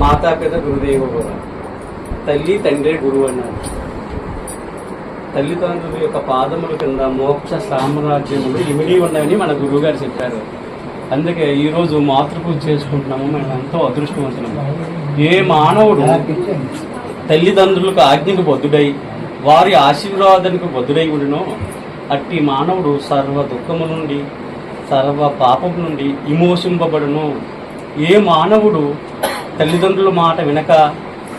మాతాపిత గురుదేవ తల్లి తండ్రి గురువు అన్నారు. తల్లిదండ్రుల యొక్క పాదముల కింద మోక్ష సామ్రాజ్యములు ఇమిడి ఉన్నాయని మన గురువు గారు చెప్పారు. అందుకే ఈ రోజు మాతృపూజ చేసుకుంటున్నాము. మేము ఎంతో అదృష్టవంతులము ఏ మానవుడు తల్లిదండ్రులకు ఆజ్ఞకు బద్దుడై వారి ఆశీర్వాదానికి బద్దుడై ఉండినో అట్టి మానవుడు సర్వ దుఃఖము నుండి సర్వ పాపం నుండి విమోచింపబడును. ఏ మానవుడు తల్లిదండ్రుల మాట వినక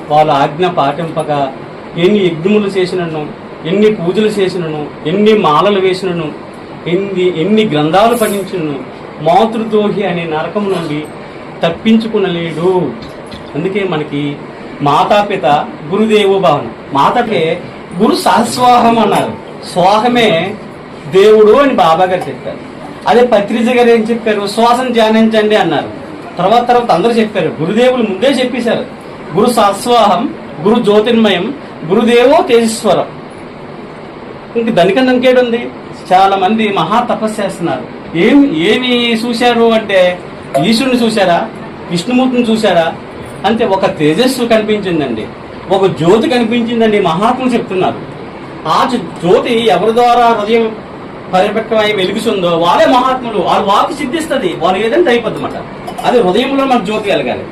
వాళ్ళ ఆజ్ఞ పాటింపక ఎన్ని యజ్ఞములు చేసినను ఎన్ని పూజలు చేసినను ఎన్ని మాలలు వేసినను ఎన్ని ఎన్ని గ్రంథాలు పఠించినను మాతృద్రోహి అనే నరకం నుండి తప్పించుకునలేడు. అందుకే మనకి మాతాపిత గురుదేవో భావన. మాతకే గురు సహస్వాహం అన్నారు. స్వాహమే దేవుడు అని బాబా గారు చెప్పారు. అదే పత్రిజ గారు ఏం చెప్పారు? శ్వాసం ధ్యానించండి అన్నారు. తర్వాత తర్వాత అందరూ చెప్పారు. గురుదేవులు ముందే చెప్పేశారు. గురు సాస్వాహం గురు జ్యోతిర్మయం గురుదేవో తేజస్వరం. ఇంక దానికన్నా ఇంకేడుంది చాలా మంది మహా తపస్సు చేస్తున్నారు. ఏం ఏమి చూశారు అంటే ఈశ్వరుని చూశారా? విష్ణుమూర్తిని చూశారా? అంటే ఒక తేజస్సు కనిపించిందండి. ఒక జ్యోతి కనిపించిందండి మహాత్ములు చెప్తున్నారు. ఆ జ్యోతి ఎవరి ద్వారా హృదయం పరిపక్వమై వెలుగుతుందో వాళ్ళే మహాత్ములు. వాళ్ళు వాకి సిద్ధిస్తుంది. వాళ్ళు ఏదంటే అయిపోద్ది అన్నమాట అది హృదయంలో మనకు జ్యోతి కలగాలి.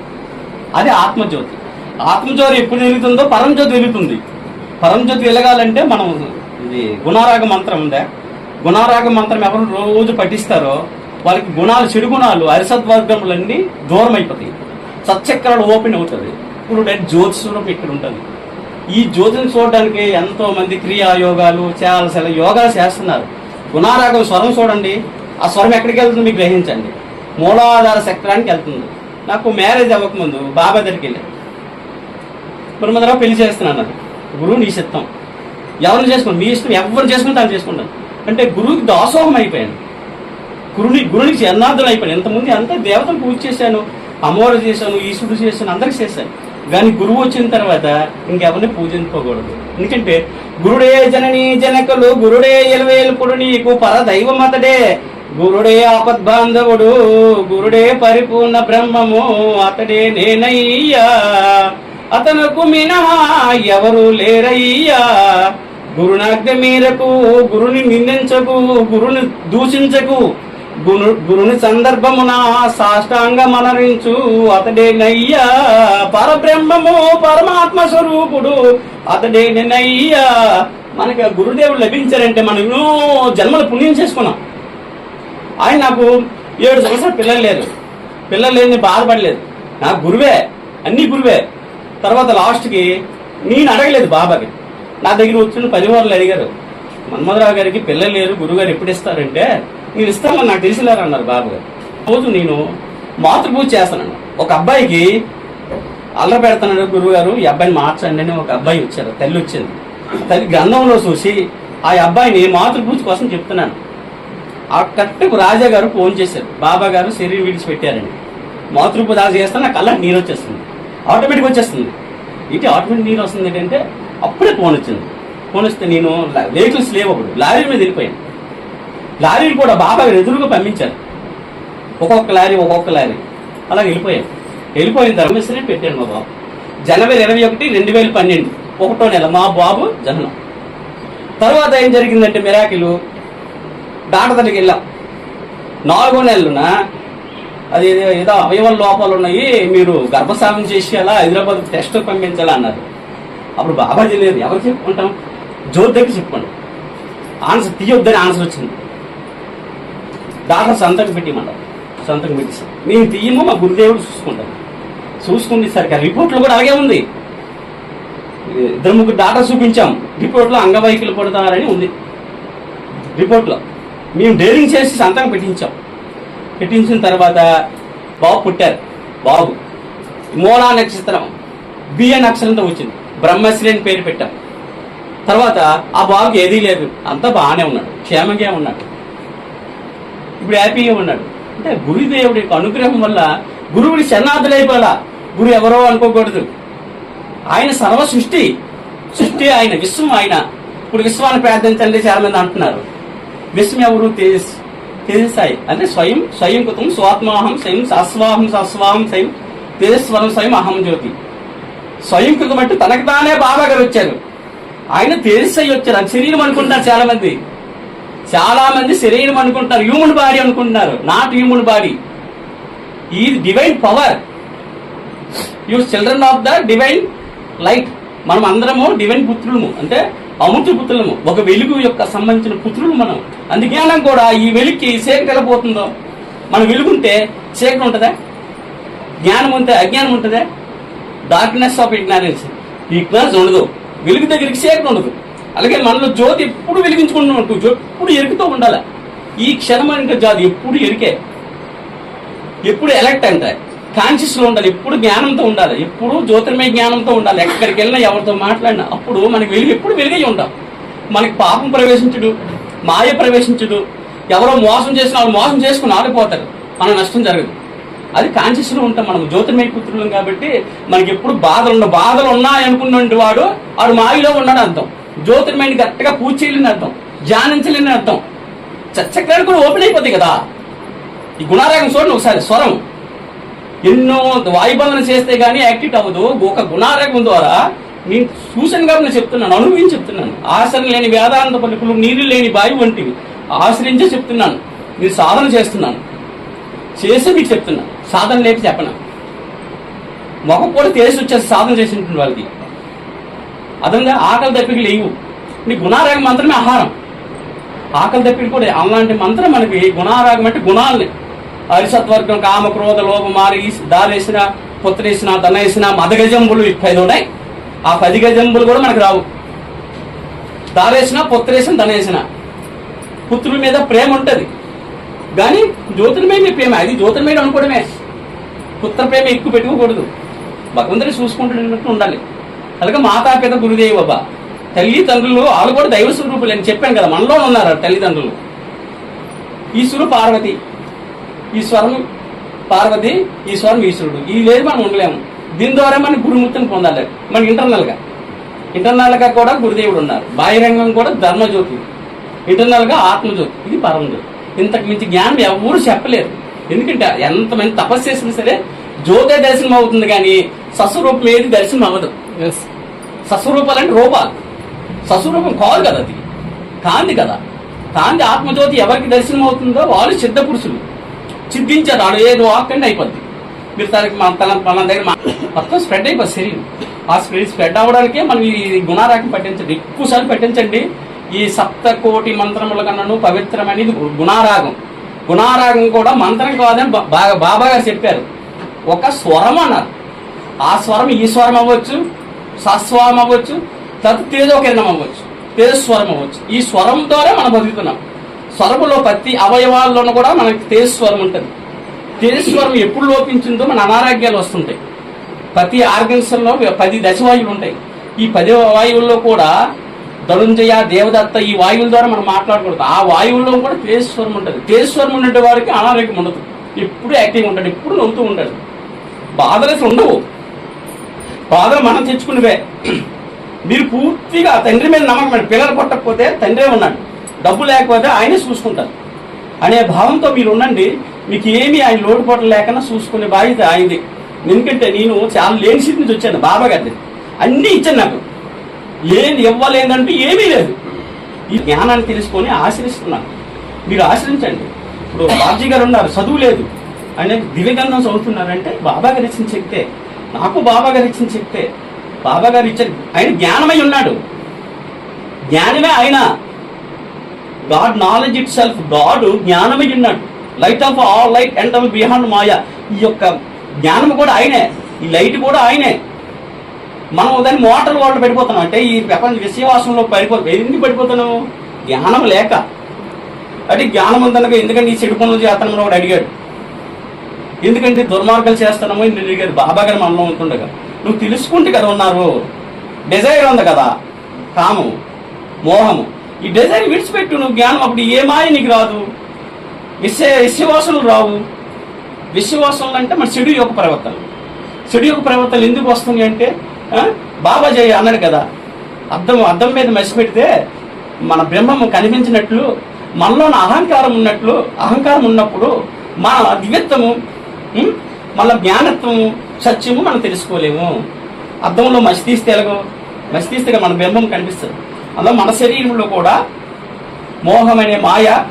అది ఆత్మజ్యోతి. ఆత్మజ్యోతి ఎప్పుడు వెలుగుతుందో పరంజ్యోతి వెలుగుతుంది. పరంజ్యోతి వెలగాలంటే మనం ఇది గుణారాగ మంత్రం ఉందా? గుణారాగ మంత్రం ఎవరు రోజు పఠిస్తారో వాళ్ళకి గుణాలు చెడు గుణాలు అరిసద్వర్గములన్నీ దూరం అయిపోతాయి సత్చక్రాలు ఓపెన్ అవుతుంది ఇప్పుడు డైరెక్ట్ జ్యోతి స్వరూపం ఇక్కడ ఉంటుంది. ఈ జ్యోతిని చూడడానికి ఎంతో మంది క్రియా యోగాలు చాలా చాలా యోగాలు చేస్తున్నారు. గుణారాగం స్వరం చూడండి. ఆ స్వరం ఎక్కడికి వెళ్తుంది మీకు గ్రహించండి. మూలాధార చక్రానికి వెళ్తుంది. నాకు మ్యారేజ్ అవ్వకముందు బాబా దగ్గరికి వెళ్ళి. బ్రహ్మదరావు పెళ్ళి చేస్తున్నాను అది గురువు నీ చిత్తం. ఎవరిని చేసుకోండి మీ ఇష్టం ఎవరు చేసుకుని తను చేసుకుంటాను అంటే గురువుకి దాసోహం అయిపోయాను. గురుని గురునికి అన్నార్థులు అయిపోయాను. ఇంతకుముందు అంతా దేవతను పూజ చేశాను అమ్మవారు చేశాను ఈశ్వరుడు చేశాను అందరికి చేశాను. కానీ గురువు వచ్చిన తర్వాత ఇంకెవరిని పూజించుకోకూడదు ఎందుకంటే గురుడే జననీ జనకులు గురుడే ఎలవేలుపుడు నీకు పరదైవం అతడే గురుడే ఆపద్బాంధవుడు గురుడే పరిపూర్ణ బ్రహ్మము అతడే నేనయ్యా. అతనుకు మినహా ఎవరు లేరయ్యా. గురునాజ్ఞ మేరకు గురుని నిందించకు గురుని దూషించకు. గురు గురుని సందర్భమున సాష్టాంగ మనరించు అతడే నయ్యా. పరబ్రహ్మము పరమాత్మ స్వరూపుడు అతడే నయ్యా మనకి గురుదేవుడు లభించారంటే మనం ఎన్నో జన్మలు పుణ్యం చేసుకున్నాం. ఆయన నాకు ఏడు సంవత్సరాలు పిల్లలు లేరు పిల్లలు లేని బాధపడలేదు. నాకు గురువే అన్ని గురువే. తర్వాత లాస్ట్కి నేను అడగలేదు బాబాకి. నా దగ్గర వచ్చిన పదివారులు అడిగారు. మన్మధరావు గారికి పిల్లలు లేరు గురుగారు ఎప్పుడు ఇస్తారంటే మీరు ఇస్తామని నాకు తెలిసిలేరు అన్నారు బాబు గారు. రోజు నేను మాతృపూజ చేస్తాను ఒక అబ్బాయికి అల్ల పెడతాను గురువుగారు ఈ అబ్బాయిని మార్చండి అని ఒక అబ్బాయి వచ్చారు తల్లి వచ్చింది. తల్లి గ్రంథంలో చూసి ఆ అబ్బాయిని మాతృపూజ కోసం చెప్తున్నాను. ఆ కట్టుకు రాజా గారు ఫోన్ చేశారు. బాబా గారు శరీరం విడిచిపెట్టారని మాతృపూజ చేస్తే నా కళ్ళకి నీరు వచ్చేస్తుంది. ఆటోమేటిక్ వచ్చేస్తుంది. ఇటు ఆటోమేటిక్ నీరు వస్తుంది ఏంటంటే అప్పుడే ఫోన్ వచ్చింది. ఫోన్ వస్తే నేను వెహికల్స్ లేవు అప్పుడు. లారీ మీద వెళ్ళిపోయాను. లారీలు కూడా బాబా గారు ఎదురుగా పంపించారు. ఒక్కొక్క లారీ ఒక్కొక్క లారీ. అలా వెళ్ళిపోయాను. వెళ్ళిపోయిన తర్వాత పెట్టాను మా బాబు. జనవరి ఇరవై ఒకటి రెండు వేల పన్నెండు. ఒకటో నెల మా బాబు జననం. తర్వాత ఏం జరిగిందంటే మిరాకిలు డాక్టర్ దగ్గరికి వెళ్ళాం నాలుగో నెలలున అది ఏదో- ఏదో లోపాలు ఉన్నాయి మీరు గర్భస్రావం చేసి అలా హైదరాబాద్ టెస్ట్ పంపించాలా అన్నారు అప్పుడు బాబాజీ లేదు. ఎవరు చెప్పుకుంటాం? జోర్ దగ్గర చెప్పుకోండి ఆన్సర్ తీయొద్దని ఆన్సర్ వచ్చింది. డాక్టర్ సంతకం పెట్టిమన్నారు సంతకం పెట్టేసాం. మేము తీయమో మా గురుదేవుడు చూసుకుంటాం చూసుకునేసరికి సరికి ఆ రిపోర్ట్లో కూడా అలాగే ఉంది. ఇద్దరు ముగ్గురు డాటా చూపించాం. రిపోర్ట్లో అంగవైకులు పడుతున్నారని ఉంది. రిపోర్ట్లో. మేము డేరింగ్ చేసి సంతకం పెట్టించాం. పెట్టించిన తర్వాత బాబు పుట్టారు. బాబు. మూలా నక్షత్రం. బియ్య అక్షరంతో వచ్చింది. బ్రహ్మశ్రీ అని పేరు పెట్టాం. తర్వాత ఆ బాబుకి ఏదీ లేదు. అంతా బాగానే ఉన్నాడు. క్షేమంగా ఉన్నాడు. ఇప్పుడు హ్యాపీగా ఉన్నాడు. అంటే గురుదేవుడి యొక్క అనుగ్రహం వల్ల గురువుడి శరణార్థులైపోలా గురు ఎవరో అనుకోకూడదు. ఆయన సర్వ సృష్టి సృష్టి ఆయన విశ్వం ఆయన. ఇప్పుడు విశ్వాన్ని ప్రార్థించండి చాలా మంది అంటున్నారు. విశ్వం తేజస్ తేజస్సాయి అంటే స్వయం స్వయం కృతం స్వాత్మాహం స్వయం సస్వాహం సస్వాహం స్వయం తేజస్వరం స్వయం అహం జ్యోతి. స్వయం కృతమంటూ తనకు తానే బాబా గారు వచ్చారు ఆయన తేజస్సాయి వచ్చారు. అది శరీరం అనుకుంటారు చాలా మంది చాలా మంది శరీరం అనుకుంటారు హ్యూమన్ బాడీ అనుకుంటున్నారు. నాట్ హ్యూమన్ బాడీ ఈ divine power you children of the divine light మనం అందరము డివైన్ పుత్రులము. అంటే అమృత పుత్రులము. ఒక వెలుగు యొక్క సంబంధించిన పుత్రులు మనం. అందుకేనం కూడా ఈ వెలుగుకి చీకటి ఎలా పోతుందో? మనం వెలుగుంటే చీకటి ఉంటుందా? జ్ఞానం ఉంటే అజ్ఞానం ఉంటుందా? డార్క్నెస్ ఆఫ్ ఇగ్నారెన్స్ ఇగ్నారెన్స్ ఉండదు. వెలుగు దగ్గరికి చీకటి ఉండదు. అలాగే మనలో జ్యోతి ఎప్పుడు వెలిగించుకుంటూ ఉంటుంది ఎప్పుడు ఎరుకుతూ ఉండాలి. ఈ క్షణం అంటే జాతి ఎప్పుడు ఎరికే. ఎప్పుడు ఎలక్ట్ అంటే కాన్షియస్లో ఉండాలి. ఎప్పుడు జ్ఞానంతో ఉండాలి. ఎప్పుడు జ్యోతిర్మయ జ్ఞానంతో ఉండాలి. ఎక్కడికి వెళ్ళినా ఎవరితో మాట్లాడినా అప్పుడు మనకి వెలుగు ఎప్పుడు వెలుగై ఉంటాం మనకి పాపం ప్రవేశించడు మాయ ప్రవేశించదు ఎవరో మోసం చేసిన వాళ్ళు మోసం చేసుకుని ఆడిపోతారు మన నష్టం జరగదు. అది కాన్షియస్లో ఉంటాం మనం. జ్యోతిర్మయ పుత్రులం కాబట్టి మనకి ఎప్పుడు బాధలు ఉండవు బాధలు ఉన్నాయనుకున్నటువంటి వాడు వాడు మాయలో ఉన్నాడు అర్థం. జ్యోతిర్మయని కరెక్ట్గా పూజ చేయలేని అర్థం. ధ్యానించలేని అర్థం. చచ్చక్రాలు కూడా ఓపెన్ అయిపోతాయి కదా. ఈ గుణారాగం చూడండి ఒకసారి. స్వరం. ఎన్నో వాయుబంధన చేస్తే గానీ యాక్టివ్ అవ్వదు. ఒక గుణారేగం ద్వారా నేను చూసాను నేను చెప్తున్నాను అనుభవించి చెప్తున్నాను. ఆశ్రయం లేని వేదాంత పలుకులు నీరు లేని బావి వంటివి ఆశ్రయించే చెప్తున్నాను. నేను సాధన చేస్తున్నాను. చేసి మీకు చెప్తున్నాను. సాధన లేక చెప్పను. మొహం కూడా తెలిసి వచ్చేసి సాధన చేసినటువంటి వాళ్ళకి. అదంగా ఆకలి దప్పికి లేవు. నీ గుణారాగం మాత్రమే ఆహారం. ఆకలి దప్పికి కూడా అలాంటి మంత్రం మనకి గుణారాగం అంటే గుణాలని. అరిసత్వర్గం కామ క్రోధ లోభ మారి దారేసిన పుత్రేసిన ధనేసిన మదగజంబులు పది ఉన్నాయి ఆ పది గజంబులు కూడా మనకు రావు. దారేసిన పుత్రేసిన దనేసిన పుత్రుడి మీద ప్రేమ ఉంటుంది. కానీ జ్యోతిర్మయ ప్రేమ. అది జ్యోతిర్మయుడు అనుకోవడమే. పుత్ర ప్రేమ ఎక్కువ పెట్టుకోకూడదు. భగవంతుని చూసుకుంటున్నట్టు ఉండాలి. అలాగే మాతాపిత గురుదేవి బాబా తల్లిదండ్రులు వాళ్ళు కూడా దైవ స్వరూపులు అని చెప్పాను కదా మనలో ఉన్నారు తల్లిదండ్రులు. ఈశ్వరు పార్వతి. ఈశ్వరం పార్వతి ఈశ్వరం ఈశ్వరుడు. ఈ లేదు మనం ఉండలేము. దీని ద్వారా మనం గురుమూర్తిని పొందాలి. మన ఇంటర్నల్గా ఇంటర్నల్గా కూడా గురుదేవుడు ఉన్నారు. బాహ్యరంగం కూడా ధర్మజ్యోతి. ఇంటర్నల్గా ఆత్మజ్యోతి. ఇది పరమజ్యోతి. ఇంతకు మించి జ్ఞానం ఎవరు చెప్పలేరు. ఎందుకంటే ఎంతమంది తపస్సు చేసినా సరే జ్యోతే దర్శనం అవుతుంది కానీ సస్వరూపం ఏది దర్శనం అవ్వదు. సస్వరూపాలు అంటే రూపాలు. సస్వరూపం కాదు కదా అది. కాంతి కదా. కాంతి ఆత్మజ్యోతి ఎవరికి దర్శనం అవుతుందో వాళ్ళు సిద్ధ పురుషులు. సిద్ధించారు వాడు ఏదో ఆకండి అయిపోద్ది. మీరు తనకి మన తన మన దగ్గర మొత్తం స్ప్రెడ్ అయిపోద్ది శరీరం. ఆ స్ప్రెడ్ స్ప్రెడ్ అవ్వడానికే మనం ఈ గుణారాకం పట్టించండి. ఎక్కువసార్లు పట్టించండి. ఈ సప్త కోటి మంత్రముల కన్నాను పవిత్రమైనది గు- గుణారాగం. గుణారాగం కూడా మంత్రం కాదని బాగా బాబా గారు చెప్పారు. ఒక స్వరం అన్నారు. ఆ స్వరం ఈ స్వరం అవ్వచ్చు సస్వరం అవ్వచ్చు తత్ తేజోకిరణం అవ్వచ్చు తేజస్వరం అవ్వచ్చు. ఈ స్వరం ద్వారా మనం బతుకుతున్నాం. స్వరములో ప్రతి అవయవాల్లోనూ కూడా మనకి తేజస్వరం ఉంటుంది. తేజస్వరం ఎప్పుడు లోపించిందో మన అనారోగ్యాలు వస్తుంటాయి. ప్రతి ఆర్గన్స్లో పది దశవాయువులు ఉంటాయి. ఈ పది వాయువుల్లో కూడా ధనుంజయ దేవదత్త ఈ వాయువుల ద్వారా మనం మాట్లాడకూడదు. ఆ వాయువుల్లో కూడా తేజస్వరం ఉంటుంది. తేజస్వరం ఉండే వారికి అనారోగ్యం ఉండదు. ఎప్పుడు యాక్టివ్ ఉంటాడు ఎప్పుడు నవ్వుతూ ఉంటాడు. బాధలు అసలు ఉండవు. బాధలు మనం తెచ్చుకునేవే మీరు పూర్తిగా తండ్రి మీద నమ్మకం పిల్లలు కొట్టకపోతే తండ్రే ఉన్నాడు. డబ్బు లేకపోతే ఆయనే చూసుకుంటారు. అనే భావంతో మీరు ఉండండి మీకు ఏమి ఆయన లోటుపాట్లు లేకుండా చూసుకునే బాధ్యత ఆయనది. ఎందుకంటే నేను చాలా లేని స్థితి నుంచి వచ్చాను బాబా గారి అన్నీ ఇచ్చాను నాకు. లేని ఇవ్వలేదంటూ ఏమీ లేదు. ఈ జ్ఞానాన్ని తెలుసుకొని ఆశ్రయిస్తున్నాను. మీరు ఆశ్రయించండి. ఇప్పుడు బాబ్జీ గారు ఉన్నారు చదువు లేదు. ఆయన దివ్యగంధం చదువుతున్నారంటే బాబా గారు ఇచ్చిన చెప్తే నాకు బాబా గారు ఇచ్చిన చెప్తే బాబా గారు ఇచ్చారు ఆయన జ్ఞానమై ఉన్నాడు. జ్ఞానమే ఆయన. God knowledge itself God జ్ఞానమే ఉన్నాడు. Light of all light and beyond maya ఈ యొక్క జ్ఞానం కూడా ఆయనే. ఈ లైట్ కూడా ఆయనే. మనం దాన్ని మోటార్ వాళ్ళు పడిపోతున్నాం అంటే ఈ ప్రపంచ విశ్వాసంలో పడిపోతాం ఎందుకు పడిపోతున్నాం జ్ఞానం లేక. అంటే జ్ఞానం ఉందనక ఎందుకంటే ఈ చెడు పనులు చేస్తానని వాడు అడిగాడు. ఎందుకంటే దుర్మార్గాలు చేస్తానమో నేను అడిగాడు. బాబా గారు మనలో ఉంటుండగా. నువ్వు తెలుసుకుంటే కదా ఉన్నారు. డిజైర్ ఉంది కదా. కాము మోహము. ఈ డిజైన్ విడిచిపెట్టు నువ్వు జ్ఞానం అప్పుడు ఏ మాయ నీకు రాదు. విషయ విశ్వాసనలు రావు. విశ్వాసనలు అంటే మన చెడు యొక్క ప్రవర్తనలు. చెడు యొక్క ప్రవర్తనలు ఎందుకు వస్తుంది అంటే బాబా జయ అన్నాడు కదా అద్దం అద్దం మీద మసి పెడితే మన బ్రహ్మము కనిపించినట్లు మనలోని అహంకారం ఉన్నట్లు అహంకారం ఉన్నప్పుడు మన దివ్యత్వము మళ్ళీ మన జ్ఞానత్వము సత్యము మనం తెలుసుకోలేము. అద్దంలో మసి తీస్తే ఎలాగో? మసి తీస్తే మన బింబం కనిపిస్తుంది. అందులో మన శరీరంలో కూడా మోహం అనే మాయ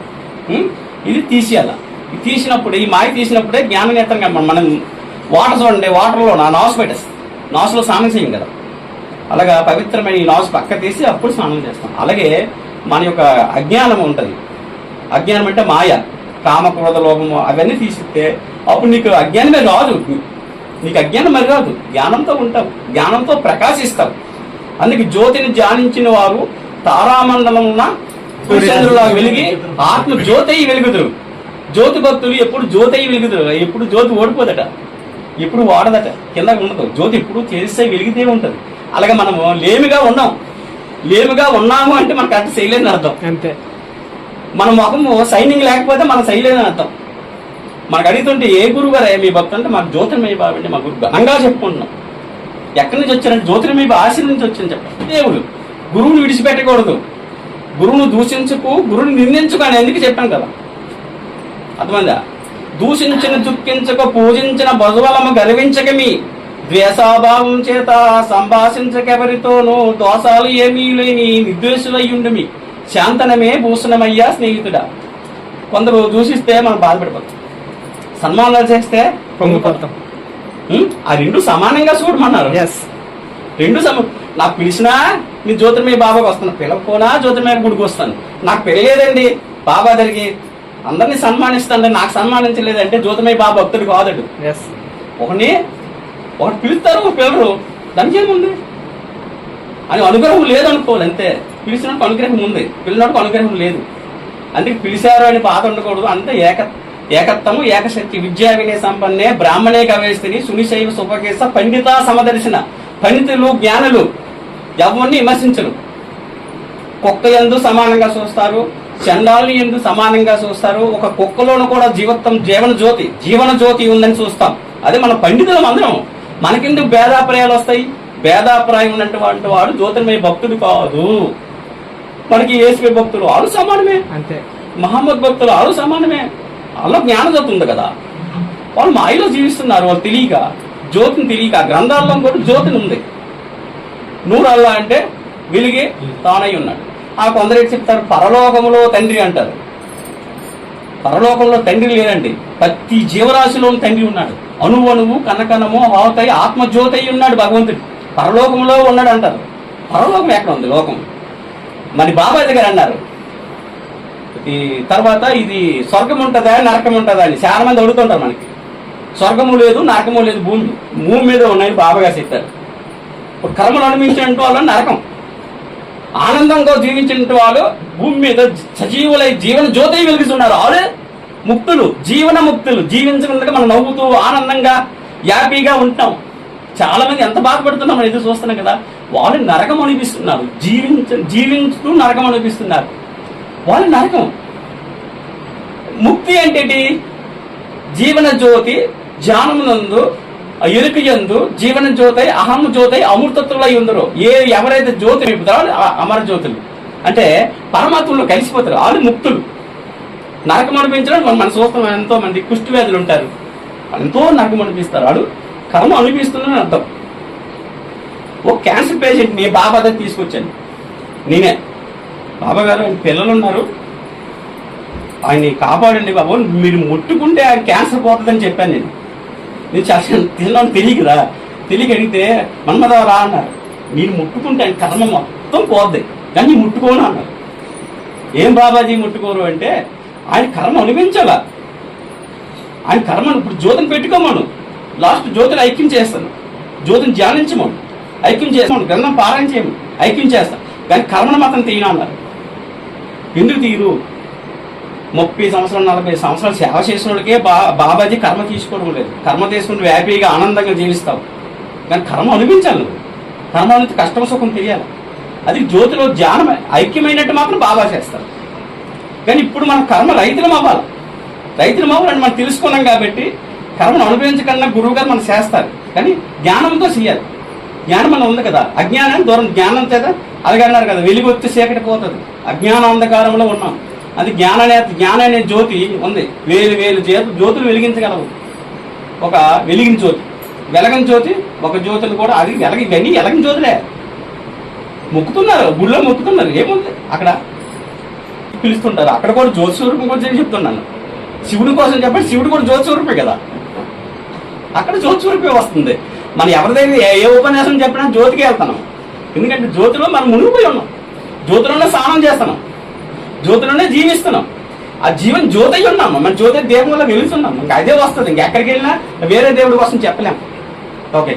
ఇది తీసేయాల. ఇది తీసినప్పుడు ఈ మాయ తీసినప్పుడే జ్ఞాన నేత్రంగా మనం మనం వాటర్ చూడండి వాటర్లో నా నాసు పెట్టేస్తాం. నాసులో స్నానం చేయం కదా. అలాగా పవిత్రమైన ఈ నాసు పక్క తీసి అప్పుడు స్నానం చేస్తాం. అలాగే మన యొక్క అజ్ఞానం ఉంటుంది. అజ్ఞానం అంటే మాయ కామక్రోధ లోపము అవన్నీ తీసిస్తే అప్పుడు నీకు అజ్ఞానమే రాదు. నీకు అజ్ఞానం మరి రాదు. జ్ఞానంతో ఉంటావు. జ్ఞానంతో ప్రకాశిస్తావు. అందుకే జ్యోతిని ధ్యానించిన వారు తారామండలమున సూర్యచంద్రులా వెలిగి ఆత్మ జ్యోతయి వెలుగుదురు. జ్యోతి భక్తులు ఎప్పుడు జ్యోతయి వెలుగుదురు. ఎప్పుడు జ్యోతి ఓడిపోదట. ఎప్పుడు వాడదట. కింద ఉండదు. జ్యోతి ఎప్పుడు చేస్తే వెలిగితే ఉంటది. అలాగే మనము లేమిగా ఉన్నాం. లేమిగా ఉన్నాము అంటే మనకు అర్థం చేయలేదని అర్థం. అంతే. మన ముఖము సైనింగ్ లేకపోతే మనం చేయలేదని అర్థం. మనకు అడుగుతుంటే ఏ గురువు గారు? మీ భక్తు అంటే మాకు జ్యోతిర్మయ బాబు అంటే మా గురువు ఘనంగా చెప్పుకుంటున్నాం. ఎక్కడి నుంచి వచ్చారంటే జ్యోతిర్మయ బాబు నుంచి వచ్చారని చెప్పండి దేవుడు గురువుని విడిచిపెట్టకూడదు. గురువును దూషించుకు గురువుని నిందించుకు అని ఎందుకు చెప్పాను కదా? అర్థమైందా? దూషించిన దుఃఖించక పూజించిన బజువలము గర్వించకమి ద్వేషాభావం చేత సంభాషించకెవరితోనూ దోషాలు ఏమీ లేని నిర్ద్వేషులయ్యుండమి శాంతనమే భూషణమయ్యా స్నేహితుడా. కొందరు దూషిస్తే మనం బాధపడిపోతాం. సన్మానాలు చేస్తే పొంగిపోతాం. ఆ రెండు సమానంగా చూడమన్నారు. ఎస్ రెండు సమ నాకు పిలిచినా నీ జ్యోతిర్మయ బాబాకి వస్తాను. పిలవపోనా జ్యోతిర్మయ గుడికి వస్తాను. నాకు పెళ్ళలేదండి బాబా దగ్గరికి అందరినీ సన్మానిస్తాను నాకు సన్మానించలేదంటే జ్యోతిర్మయ బాబా భక్తుడు కాదడు. ఎస్ ఒకని ఒకటి పిలుస్తారు ఒక పిల్లరు దానికి ఏముంది? అని అనుగ్రహం లేదు అనుకోవాలి అంతే. పిలిచినప్పుడు అనుగ్రహం ఉంది. పిలిచినప్పుడు అనుగ్రహం లేదు. అందుకే పిలిచారు అని బాధ ఉండకూడదు. అంతే ఏక ఏకత్వము ఏకశక్తి విద్యా వినయ సంపన్నే బ్రాహ్మణే కవేస్తిని సునిశైవ సుపకేశ పండిత సమదర్శన. పండితులు జ్ఞానులు ఎవరిని విమర్శించరు. కుక్క ఎందు సమానంగా చూస్తారు చండాలని ఎందు సమానంగా చూస్తారు ఒక కుక్కలోను కూడా జీవత్వం జీవన జ్యోతి జీవన జ్యోతి ఉందని చూస్తాం. అదే మన పండితులం అందరం మనకెందుకు భేదాప్రాయాలు వస్తాయి? భేదాప్రాయం ఉన్నటువంటి వాడు జ్యోతిర్మయ భక్తుడు కాదు. మనకి ఏసుమయ భక్తులు వాళ్ళు సమానమే. అంతే. మహమ్మద్ భక్తులు వాళ్ళు సమానమే. వాళ్ళలో జ్ఞానజ్యోతి ఉంది కదా. వాళ్ళు మాయలో జీవిస్తున్నారు వాళ్ళు తెలియక జ్యోతిని తెలియక గ్రంథాల్లో కూడా జ్యోతిని ఉంది. నూరు అల్లా అంటే వెలిగే తానై ఉన్నాడు. ఆ కొందరు చెప్తారు? పరలోకములో తండ్రి అంటారు. పరలోకంలో తండ్రి లేదండి ప్రతి జీవరాశిలోని తండ్రి ఉన్నాడు. అణువు అణువు కనకనము ఆత్మజ్యోతి ఆత్మజ్యోతై ఉన్నాడు భగవంతుడు. పరలోకంలో ఉన్నాడు అంటారు పరలోకం ఎక్కడ ఉంది? లోకం. మరి బాబాయ్ దగ్గర అన్నారు. ఈ తర్వాత ఇది స్వర్గం ఉంటుందా నరకం ఉంటుందా అని చాలా మంది అడుగుతుంటారు మనకి. స్వర్గము లేదు నరకము లేదు భూమి భూమి మీద ఉన్నాయని బాబాగా చెప్పారు. ఇప్పుడు కర్మలు అనుభవించిన వాళ్ళు నరకం. ఆనందంగా జీవించిన వాళ్ళు భూమి మీద సజీవులై జీవన జ్యోతి వెలిగిస్తున్నారు. వాళ్ళే ముక్తులు జీవన ముక్తులు. జీవించకుండా మనం నవ్వుతూ ఆనందంగా హ్యాపీగా ఉంటాం. చాలా మంది ఎంత బాధపడుతున్నాం మనం ఎదురు చూస్తున్నాం కదా. వాళ్ళు నరకం అనిపిస్తున్నారు. జీవించ జీవించుతూ నరకం అనిపిస్తున్నారు. వాళ్ళు నరకం. ముక్తి అంటే జీవన జ్యోతి ధ్యానమునందు ఎరుకు యందు జీవన జ్యోతి అహం జ్యోతి అమృతత్వంలో ఉందరు. ఏ ఎవరైతే జ్యోతి నింపుతారో అమర జ్యోతులు. అంటే పరమాత్మలో కలిసిపోతారు. వాళ్ళు ముక్తులు. నరకం అనిపించడం మనం మన చూస్తాం ఎంతో మంది కుష్టి వ్యాధులు ఉంటారు ఎంతో నరకం అనిపిస్తారు. వాడు కర్మ అనిపిస్తుందని అర్థం. ఓ క్యాన్సర్ పేషెంట్ నీ బాబా దగ్గర తీసుకొచ్చాను. నేనే. బాబాగారు ఆయన పిల్లలు ఉన్నారు ఆయన్ని కాపాడండి బాబు మీరు ముట్టుకుంటే ఆయన క్యాన్సర్ పోతుందని చెప్పాను నేను. నేను చాలా తిన్నాను తెలియకరా తెలియక అడిగితే మన్మదా రా అన్నారు. మీరు ముట్టుకుంటే ఆయన కర్మ మొత్తం పోద్ది. కానీ ముట్టుకోను అన్నారు. ఏం బాబాజీ ముట్టుకోరు అంటే ఆయన కర్మ అనుభవించాలా? ఆయన కర్మను ఇప్పుడు జ్యోతిని పెట్టుకోమను. లాస్ట్ జ్యోతిని ఐక్యం చేస్తాను. జ్యోతిని ధ్యానించమను. ఐక్యం చేస్తాను. గ్రంథం పారాయణ చేయము ఐక్యం చేస్తాను. కానీ కర్మను మాత్రం తీయను అన్నారు. ఎందుకు తీరు? ముప్పై సంవత్సరాలు నలభై సంవత్సరాలు సేవ చేసిన వాళ్ళకే బా బాబాజీ కర్మ తీసుకోవడం లేదు. కర్మ తీసుకుని వ్యాపీగా ఆనందంగా జీవిస్తావు. కానీ కర్మ అనిపించాలి నువ్వు. కర్మ అనేది కష్టం సుఖం తెలియాలి. అది జ్యోతిలో ధ్యానం ఐక్యమైనట్టు మాత్రం బాబా చేస్తారు. కానీ ఇప్పుడు మన కర్మ రైతులం అవ్వాలి. రైతులం అవ్వాలని మనం తెలుసుకున్నాం కాబట్టి కర్మను అనుభవించకుండా గురువు గారు మనం చేస్తారు. కానీ జ్ఞానంతో చేయాలి. జ్ఞానం మనం ఉంది కదా. అజ్ఞానాన్ని దూరం జ్ఞానం చేత అలాగే అన్నారు కదా వెలుగొత్తి చీకటి పోతుంది. అజ్ఞాన అంధకారంలో ఉన్నాం. అది జ్ఞాన జ్ఞాన అనే జ్యోతి ఉంది. వేలు వేలు జ్యోతి జ్యోతులు వెలిగించగలవు. ఒక వెలిగిన జ్యోతి. వెలగని జ్యోతి ఒక జ్యోతులు కూడా అది వెలగ ఇవన్నీ వెలగని జ్యోతులే. మొక్కుతున్నారు గుళ్ళో మొక్కుతున్నారు. ఏముంది? అక్కడ పిలుస్తుంటారు. అక్కడ కూడా జ్యోతి స్వరూపం గురించి చెప్తున్నాను. శివుడి కోసం చెప్పండి శివుడు కూడా జ్యోతి స్వరూపే కదా. అక్కడ జ్యోతి స్వరూపే వస్తుంది. మనం ఎవరిదైతే ఏ ఉపన్యాసం చెప్పినా జ్యోతికి వెళ్తాను ఎందుకంటే జ్యోతిలో మనం మునిగిపోయి ఉన్నాం. జ్యోతిలోనే స్నానం చేస్తున్నాం. జ్యోతిలోనే జీవిస్తున్నాం. ఆ జీవన్ జ్యోతి ఉన్నాం. మన జ్యోతి దేవుని వల్ల వెలుస్తున్నాం ఇంకా అదే వస్తుంది. ఇంకెక్కడికి వెళ్ళినా వేరే దేవుడి కోసం చెప్పలేం. ఓకే.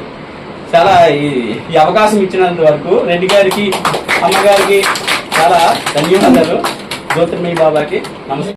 చాలా ఈ ఈ అవకాశం ఇచ్చినంత వరకు రెడ్డి గారికి అమ్మగారికి చాలా ధన్యవాదాలు. జ్యోతిర్మయ్య బాబాకి నమస్తే